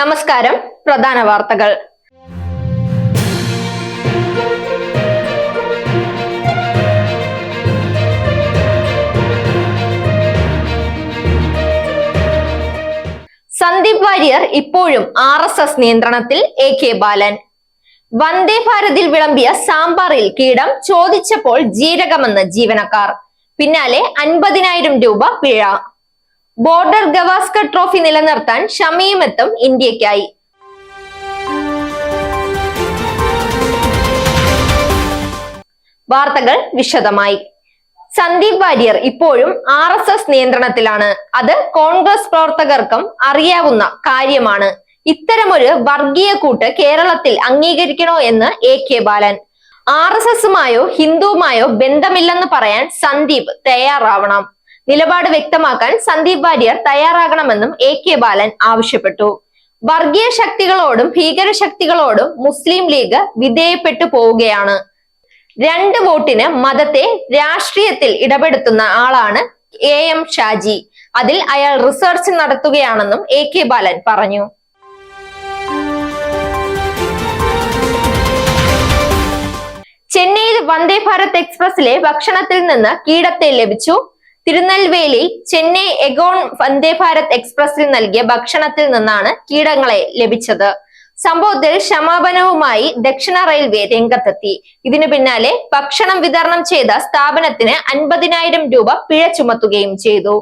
നമസ്കാരം. പ്രധാന വാർത്തകൾ. സന്ദീപ് വാര്യർ ഇപ്പോഴും ആർ എസ് എസ് നിയന്ത്രണത്തിൽ എ കെ ബാലൻ. വന്ദേ ഭാരതിൽ വിളമ്പിയ സാമ്പാറിൽ കീടം ചോദിച്ചപ്പോൾ ജീരകമെന്ന് ജീവനക്കാർ. പിന്നാലെ അൻപതിനായിരം രൂപ പിഴ. ബോർഡർ ഗവാസ്കർ ട്രോഫി നിലനിർത്താൻ ഷമിയുമെത്തും ഇന്ത്യക്കായി വാർത്തകൾ വിശദമായി. സന്ദീപ് വാര്യർ ഇപ്പോഴും ആർ എസ് എസ് നിയന്ത്രണത്തിലാണ്. അത് കോൺഗ്രസ് പ്രവർത്തകർക്കും അറിയാവുന്ന കാര്യമാണ്. ഇത്തരമൊരു വർഗീയ കൂട്ട് കേരളത്തിൽ അംഗീകരിക്കണോ എന്ന് A K Balan. R S എസുമായോ ഹിന്ദുവുമായോ ബന്ധമില്ലെന്ന് പറയാൻ സന്ദീപ് തയ്യാറാവണം. നിലപാട് വ്യക്തമാക്കാൻ സന്ദീപ് വാര്യർ തയ്യാറാകണമെന്നും എ കെ ബാലൻ ആവശ്യപ്പെട്ടു. വർഗീയ ശക്തികളോടും ഭീകര ശക്തികളോടും മുസ്ലിം ലീഗ് വിധേയപ്പെട്ടു പോവുകയാണ്. രണ്ട് വോട്ടിന് മതത്തെ രാഷ്ട്രീയത്തിൽ ഇടപെടുത്തുന്ന ആളാണ് എ എം ഷാജി. അതിൽ അയാൾ റിസർച്ച് നടത്തുകയാണെന്നും എ കെ ബാലൻ പറഞ്ഞു. ചെന്നൈയിൽ വന്ദേ ഭാരത് എക്സ്പ്രസിലെ ഭക്ഷണത്തിൽ നിന്ന് കീടത്തെ ലഭിച്ചു. തിരുനെൽവേലി ചെന്നൈ എഗോൺ വന്ദേ ഭാരത് എക്സ്പ്രസിൽ നൽകിയ ഭക്ഷണത്തിൽ നിന്നാണ് കീടങ്ങളെ ലഭിച്ചത്. സംഭവത്തിൽ ക്ഷമാപനവുമായി ദക്ഷിണ റെയിൽവേ രംഗത്തെത്തി. ഇതിനു പിന്നാലെ ഭക്ഷണം വിതരണം ചെയ്ത സ്ഥാപനത്തിന് അൻപതിനായിരം രൂപ പിഴ ചുമത്തുകയും ചെയ്തു.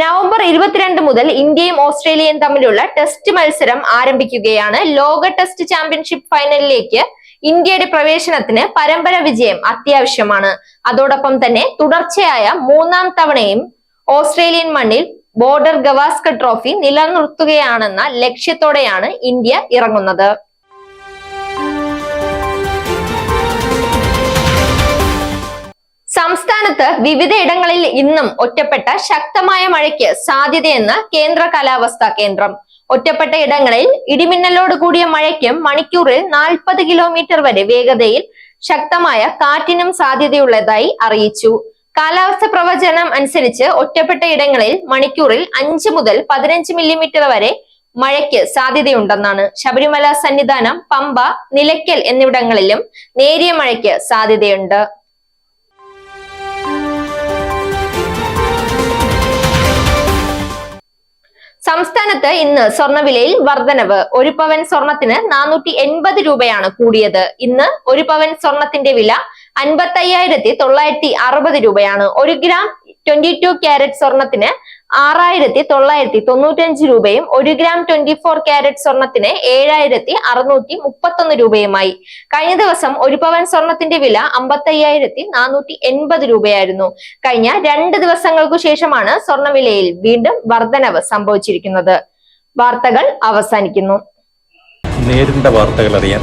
നവംബർ ഇരുപത്തിരണ്ട് മുതൽ ഇന്ത്യയും ഓസ്ട്രേലിയയും തമ്മിലുള്ള ടെസ്റ്റ് മത്സരം ആരംഭിക്കുകയാണ്. ലോക ടെസ്റ്റ് ചാമ്പ്യൻഷിപ്പ് ഫൈനലിലേക്ക് ഇന്ത്യയുടെ പ്രവേശനത്തിന് പരമ്പര വിജയം അത്യാവശ്യമാണ്. അതോടൊപ്പം തന്നെ തുടർച്ചയായ മൂന്നാം തവണയും ഓസ്ട്രേലിയൻ മണ്ണിൽ ബോർഡർ ഗവാസ്കർ ട്രോഫി നിലനിർത്തുകയാണെന്ന ലക്ഷ്യത്തോടെയാണ് ഇന്ത്യ ഇറങ്ങുന്നത്. സംസ്ഥാനത്ത് വിവിധയിടങ്ങളിൽ ഇന്നും ഒറ്റപ്പെട്ട ശക്തമായ മഴയ്ക്ക് സാധ്യതയെന്ന് കേന്ദ്ര കാലാവസ്ഥാ കേന്ദ്രം. ഒറ്റപ്പെട്ട ഇടങ്ങളിൽ ഇടിമിന്നലോട് കൂടിയ മഴയ്ക്കും മണിക്കൂറിൽ നാൽപ്പത് കിലോമീറ്റർ വരെ വേഗതയിൽ ശക്തമായ കാറ്റിനും സാധ്യതയുള്ളതായി അറിയിച്ചു. കാലാവസ്ഥ പ്രവചനം അനുസരിച്ച് ഒറ്റപ്പെട്ട ഇടങ്ങളിൽ മണിക്കൂറിൽ അഞ്ച് മുതൽ പതിനഞ്ച് മില്ലിമീറ്റർ വരെ മഴയ്ക്ക് സാധ്യതയുണ്ടെന്നാണ്. ശബരിമല സന്നിധാനം പമ്പ നിലയ്ക്കൽ എന്നിവിടങ്ങളിലും നേരിയ മഴയ്ക്ക് സാധ്യതയുണ്ട്. സംസ്ഥാനത്ത് ഇന്ന് സ്വർണവിലയിൽ വർധനവ്. ഒരു പവൻ സ്വർണത്തിന് നാനൂറ്റി എൺപത് രൂപയാണ് കൂടിയത്. ഇന്ന് ഒരു പവൻ സ്വർണത്തിന്റെ വില അൻപത്തി അയ്യായിരത്തി തൊള്ളായിരത്തി അറുപത് രൂപയാണ്. ഒരു ഗ്രാം ട്വന്റി ടു ക്യാരറ്റ് സ്വർണത്തിന് ആറായിരത്തി തൊള്ളായിരത്തി തൊണ്ണൂറ്റഞ്ച് രൂപയും ഒരു ഗ്രാം ട്വന്റി ഫോർ ക്യാരറ്റ് സ്വർണത്തിന് ഏഴായിരത്തി അറുന്നൂറ്റി മുപ്പത്തൊന്ന് രൂപയുമായി. കഴിഞ്ഞ ദിവസം ഒരു പവൻ സ്വർണത്തിന്റെ വില അമ്പത്തി അയ്യായിരത്തി നാനൂറ്റി എൺപത് രൂപയായിരുന്നു. കഴിഞ്ഞ രണ്ട് ദിവസങ്ങൾക്കു ശേഷമാണ് സ്വർണവിലയിൽ വീണ്ടും വർധനവ് സംഭവിച്ചിരിക്കുന്നത്. വാർത്തകൾ അവസാനിക്കുന്നു. നേരിന്റെ വാർത്തകൾ അറിയാൻ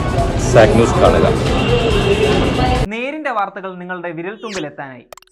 സാഗ് ന്യൂസ് കാണുക. നേരിന്റെ വാർത്തകൾ നിങ്ങളുടെ വിരൽത്തുമ്പിൽ എത്താനായി